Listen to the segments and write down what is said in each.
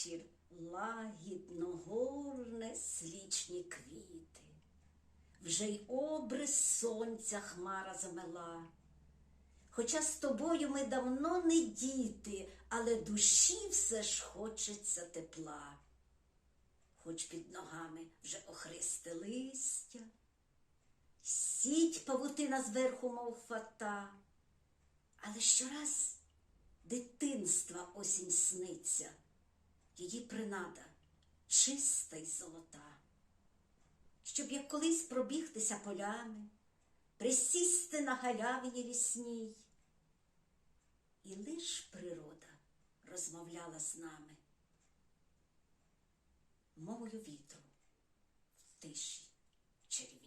вечір лагідно горне слічні квіти. Вже й обрис сонця хмара замела. Хоча з тобою ми давно не діти, але душі все ж хочеться тепла. Хоч під ногами вже охристе листя, сіть павутина зверху, мов фата, але щораз дитинства осінь сниться, її принада чиста й золота, щоб як колись пробігтися полями, присісти на галявині лісній, і лиш природа розмовляла з нами мовою вітру в тиші чарівній.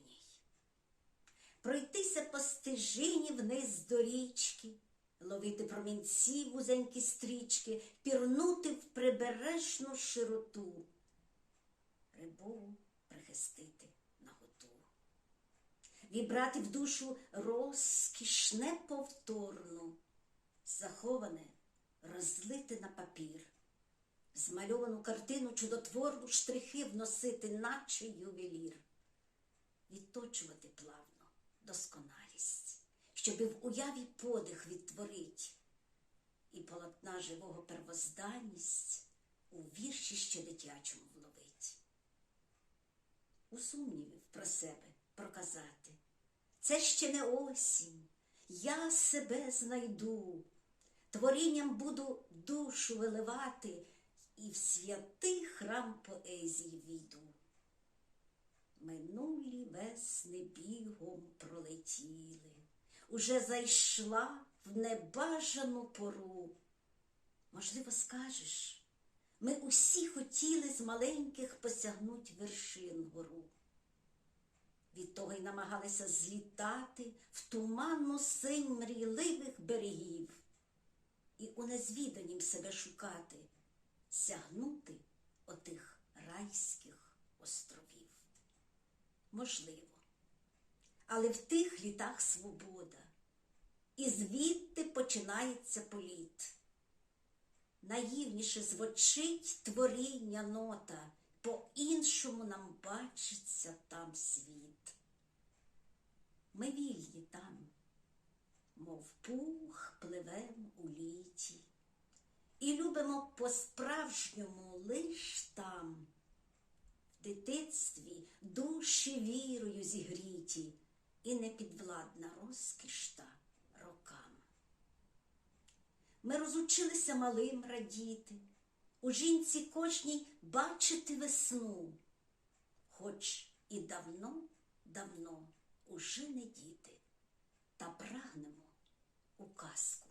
Пройтися по стежині вниз до річки, ловити промінці вузенькі стрічки, пірнути в прибережну широту, рибу прихистити наготу, вібрати в душу розкіш неповторну, заховане розлити на папір. Змальовану картину чудотворну штрихи вносити, наче ювелір, відточувати плавно досконалість, щоби в уяві подих відтворить і полотна живого первозданність у вірші ще дитячому вловить. У сумнівів про себе проказати. Це ще не осінь, я себе знайду, творінням буду душу виливати і в святий храм поезії війду. Минулі весни бігом пролетіли, уже зайшла в небажану пору. Можливо, скажеш, ми усі хотіли з маленьких посягнуть вершин гору. Від того й намагалися злітати в туманну синь мрійливих берегів і у незвіданім себе шукати сягнути отих райських островів. Можливо, але в тих літах свобода, і звідти починається політ. Наївніше звучить творіння нота, по-іншому нам бачиться там світ. Ми вільні там, мов пух пливем у літі і любимо по-справжньому лиш там, в дитинстві душі вірою зігріті, і непідвладна розкіш та рокам. Ми розучилися малим радіти, у жінці кожній бачити весну, хоч і давно, давно уже не діти, та прагнемо у казку